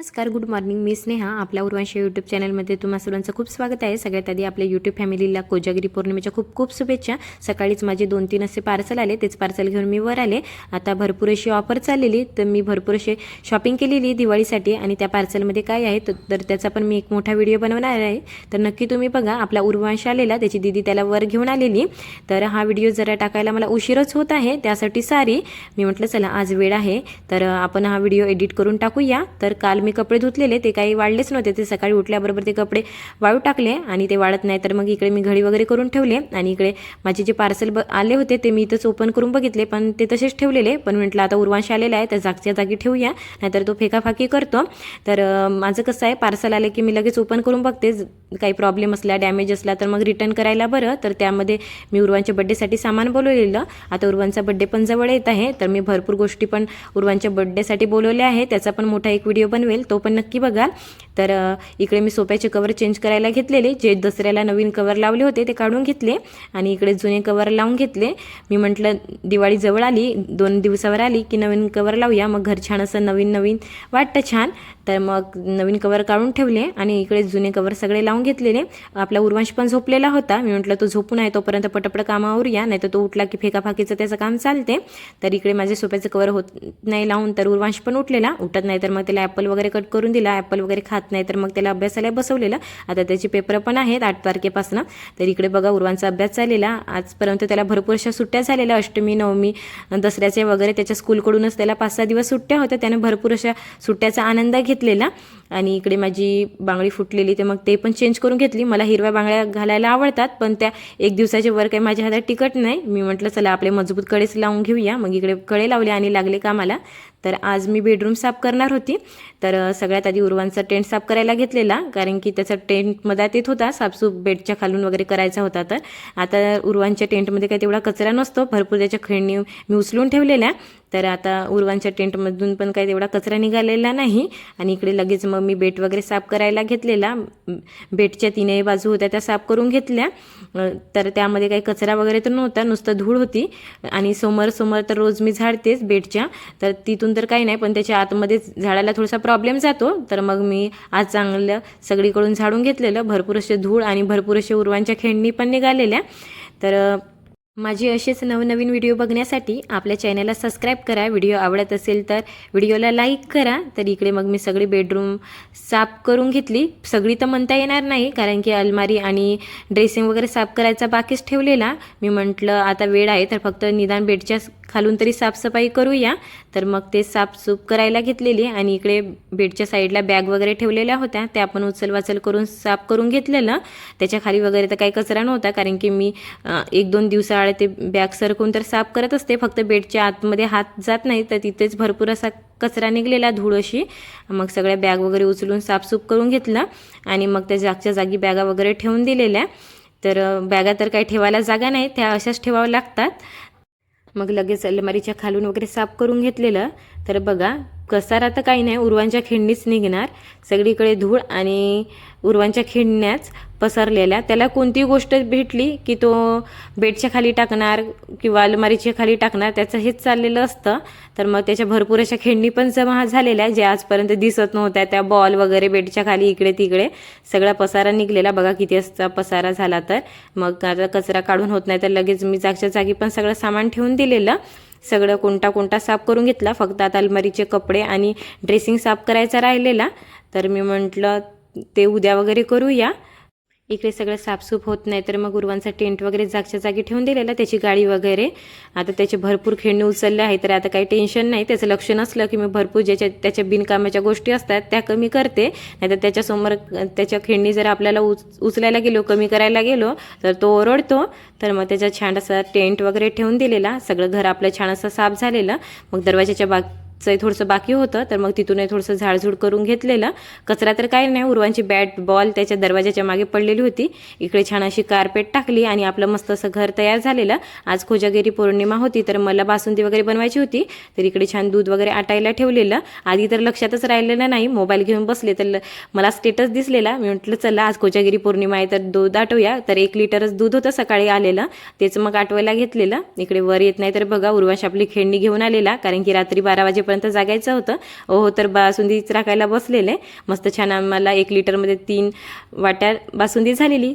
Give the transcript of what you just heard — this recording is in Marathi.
नमस्कार गुड मॉर्निंग मी स्नेहा आपल्या उर्वांश यूट्यूब चॅनलमध्ये तुम्हा सर्वांचं खूप स्वागत आहे. सगळ्यात आधी आपल्या यूट्यूब फॅमिलीला कोजागिरी पौर्णिमेच्या खूप खूप शुभेच्छा. सकाळीच माझे दोन तीन असे पार्सल आले तेच पार्सल घेऊन मी वर आले. आता भरपूर अशी ऑफर चाललेली तर मी भरपूर असे शॉपिंग केलेली दिवाळीसाठी आणि त्या पार्सलमध्ये काय आहे तर तर त्याचा पण मी एक मोठा व्हिडिओ बनवणार आहे. तर नक्की तुम्ही बघा आपला उर्वांश आलेला त्याची दिदी त्याला वर घेऊन आलेली. तर हा व्हिडिओ जरा टाकायला मला उशीरच होत आहे त्यासाठी सारी मी म्हटलं चला आज वेळ आहे तर आपण हा व्हिडिओ एडिट करून टाकूया. तर काल मी कपडे धुतलेले ते काही वाढलेच नव्हते. ते सकाळी उठल्याबरोबर ते कपडे वाळू टाकले आणि ते वाळत नाही. तर मग इकडे मी घडी वगैरे करून ठेवले आणि इकडे माझे जे पार्सल ब आले होते ते मी इथंच ओपन करून बघितले. पण ते तसेच ठेवलेले. पण म्हटलं आता उर्वांश आलेला आहे तर जागच्या जागी ठेवूया. नाहीतर तो फेकाफाकी करतो. तर माझं कसं आहे पार्सल आले की मी लगेच ओपन करून बघते. काही प्रॉब्लेम असला डॅमेज असला तर मग रिटर्न करायला बरं. तर त्यामध्ये मी उर्वांच्या बड्डेसाठी सामान बोलवलेलं. आता उर्वांचा बड्डे पण जवळ येत आहे. तर मी भरपूर गोष्टी पण उर्वांच्या बड्डेसाठी बोलवल्या आहे त्याचा पण मोठा एक व्हिडिओ बनवेल. तो पण नक्की बघाल तर इकडे मी सोप्याचे कवर चेंज करायला घेतलेले जे दसऱ्याला नवीन कवर लावले होते ते काढून घेतले आणि इकडे जुने कवर लावून घेतले. मी म्हटलं दिवाळी जवळ आली दोन दिवसावर आली की नवीन कवर लावूया मग घर छान असं नवीन नवीन वाटतं छान. तर मग नवीन कवर काढून ठेवले आणि इकडे जुने कवर सगळे लावून घेतलेले. आपला उर्वांश पण झोपलेला होता. मी म्हटलं तो झोपून आहे तोपर्यंत पटपट कामावर या नाही तर तो उठला की फेकाफाकीचं त्याचं काम चालते. तर इकडे माझे सोप्याचं कवर होत नाही लावून तर उर्वांश पण उठलेला. उठत नाही तर मग त्याला ॲपल वगैरे कट करून दिला. ॲपल वगैरे खात नाही तर मग त्याला अभ्यासाला बसवलेलं. आता त्याची पेपर पण आहेत आठ तारखेपासून. तर इकडे बघा उर्वांचा अभ्यास चाललेला. आजपर्यंत त्याला भरपूर अशा सुट्ट्या झालेल्या. अष्टमी नवमी दसऱ्याचे वगैरे त्याच्या स्कूलकडूनच त्याला पाच सहा दिवस सुट्ट्या होत्या. त्याने भरपूर अशा सुट्ट्याचा आनंद घेतलेला. आणि इकडे माझी बांगडी फुटलेली ते मग ते पण चेंज करून घेतली. मला हिरव्या बांगड्या घालायला आवडतात पण त्या एक दिवसाच्या वर काही माझ्या हातात टिकट नाही. मी म्हटलं चला आपले मजबूत कडेच लावून घेऊया. मग इकडे कडे लावले आणि लागले कामाला. तर आज मी बेडरूम साफ करणार होती. तर सगळ्यात आधी उर्वांचा टेंट साफ करायला घेतलेला कारण की त्याचा टेंट मधात येत होता. साफसूफ बेडच्या खालून वगैरे करायचा होता तर. आता उर्वांच्या टेंटमध्ये काही तेवढा कचरा नसतो. भरपूर त्याच्या खेळणी मी उचलून ठेवलेल्या. तर आता उर्वांच्या टेंटमधून पण काही तेवढा कचरा निघालेला नाही. आणि इकडे लगेच मग मी बेट वगैरे साफ करायला घेतलेला. बेटच्या तीनही बाजू होत्या त्या साफ करून घेतल्या. तर त्यामध्ये काही कचरा वगैरे तर नव्हता. नुसतं धूळ होती. आणि समोर समोर तर रोज मी झाडतेच बेटच्या तर तिथून तर काही नाही पण त्याच्या आतमध्ये झाडाला थोडासा प्रॉब्लेम जातो. तर मग मी आज चांगलं सगळीकडून झाडून घेतलेलं. भरपूर असे धूळ आणि भरपूर असे उर्वांच्या खेळणी पण निघालेल्या. तर माझी असेच नवनवीन व्हिडिओ बघण्यासाठी आपल्या चॅनलला सबस्क्राईब करा. व्हिडिओ आवडत असेल तर व्हिडिओला लाईक करा. तर इकडे मग मी सगळी बेडरूम साफ करून घेतली. सगळी तर म्हणता येणार नाही कारण की अलमारी आणि ड्रेसिंग वगैरे साफ करायचा बाकीच ठेवलेला. मी म्हटलं आता वेळ आहे तर फक्त निदान बेडच्या खालून तरी साफसफाई करूया. तर मग ते साफसूफ करायला घेतलेली आणि इकडे बेडच्या साईडला बॅग वगैरे ठेवलेल्या होत्या. त्या आपण उचलवाचल करून साफ करून घेतलेलं. त्याच्याखाली वगैरे तर काही कचरा नव्हता कारण की मी एक दोन दिवसाआड ते बॅग सरकून तर साफ करत असते. फक्त बेडच्या आतमध्ये हात जात नाही. तर तिथेच भरपूर असा कचरा निघलेला धूळ अशी. मग सगळ्या बॅग वगैरे उचलून साफसूफ करून घेतलं. आणि मग त्या जागच्या जागी बॅगा वगैरे ठेवून दिलेल्या. तर बॅगा तर काही ठेवायला जागा नाही. त्या अशाच ठेवाव्या लागतात. मग लगेच अलमारीच्या खालून वगैरे साफ करून घेतलेलं. तर बघा कसारा तर काही नाही उर्वांच्या खिंडीच निघणार. सगळीकडे धूळ आणि उर्वांच्या खिंडण्याच पसरलेल्या. त्याला कोणती गोष्ट भेटली की तो बेडच्या खाली टाकणार किंवा अलमारीच्या खाली टाकणार त्याचं हेच चाललेलं असतं. तर मग त्याच्या भरपूर अशा खिंडी पण जमा झालेल्या ज्या आजपर्यंत दिसत नव्हत्या. त्या बॉल वगैरे बेडच्या खाली इकडे तिकडे सगळा पसारा निघलेला. बघा किती असता पसारा झाला तर. मग आता कचरा काढून होत नाही तर लगेच मी जागच्या जागी पण सगळं सामान ठेवून दिलेलं. सगळं कोणता कोणता साफ करून घेतला. फक्त आता अलमारीचे कपडे आणि ड्रेसिंग साफ करायचा राहिलेला. तर मी म्हटलं ते उद्या वगैरे करूया. इकडे सगळं साफसूफ होत नाही तर मग गुरुवांचा टेंट वगैरे जागच्या जागी ठेवून दिलेला त्याची गाडी वगैरे. आता त्याचे भरपूर खेळणी उचलले आहे तर आता काही टेन्शन नाही. त्याचं लक्ष नसलं की मी भरपूर ज्याच्या त्याच्या बिनकामाच्या गोष्टी असतात त्या कमी करते. नाहीतर त्याच्यासमोर त्याच्या खेळणी जर आपल्याला उच उचलायला गेलो कमी करायला गेलो तर तो ओरडतो. तर मग त्याचा छान असा टेंट वगैरे ठेवून दिलेला. सगळं घर आपलं छान असं साफ झालेलं. मग दरवाजाच्या बाग चं थोडंसं बाकी होतं तर मग तिथूनही थोडंसं झाडझूड करून घेतलेलं. कचरा तर काही नाही उर्वांची बॅट बॉल त्याच्या दरवाजाच्या मागे पडलेली होती. इकडे छान अशी कार्पेट टाकली आणि आपलं मस्त असं घर तयार झालेलं. आज कोजागिरी पौर्णिमा होती तर मला बासुंदी वगैरे बनवायची होती तर इकडे छान दूध वगैरे आटायला ठेवलेलं. आधी तर लक्षातच राहिलेलं नाही मोबाईल घेऊन बसले तर मला स्टेटस दिसलेला. मी म्हटलं चला आज कोजागिरी पौर्णिमा आहे तर दूध आटवूया तर एक लिटरच दूध होतं सकाळी आलेलं तेच मग आठवायला घेतलेलं. इकडे वर येत नाही तर बघा उर्वाश आपली खेळणी घेऊन आलेला कारण की रात्री बारा वाजेपर्यंत वाजेपर्यंत जागायचं होतं. हो तर बासुंदीच राखायला बसलेले. मस्त छान आम्हाला एक लिटरमध्ये तीन वाट्या बासुंदी झालेली.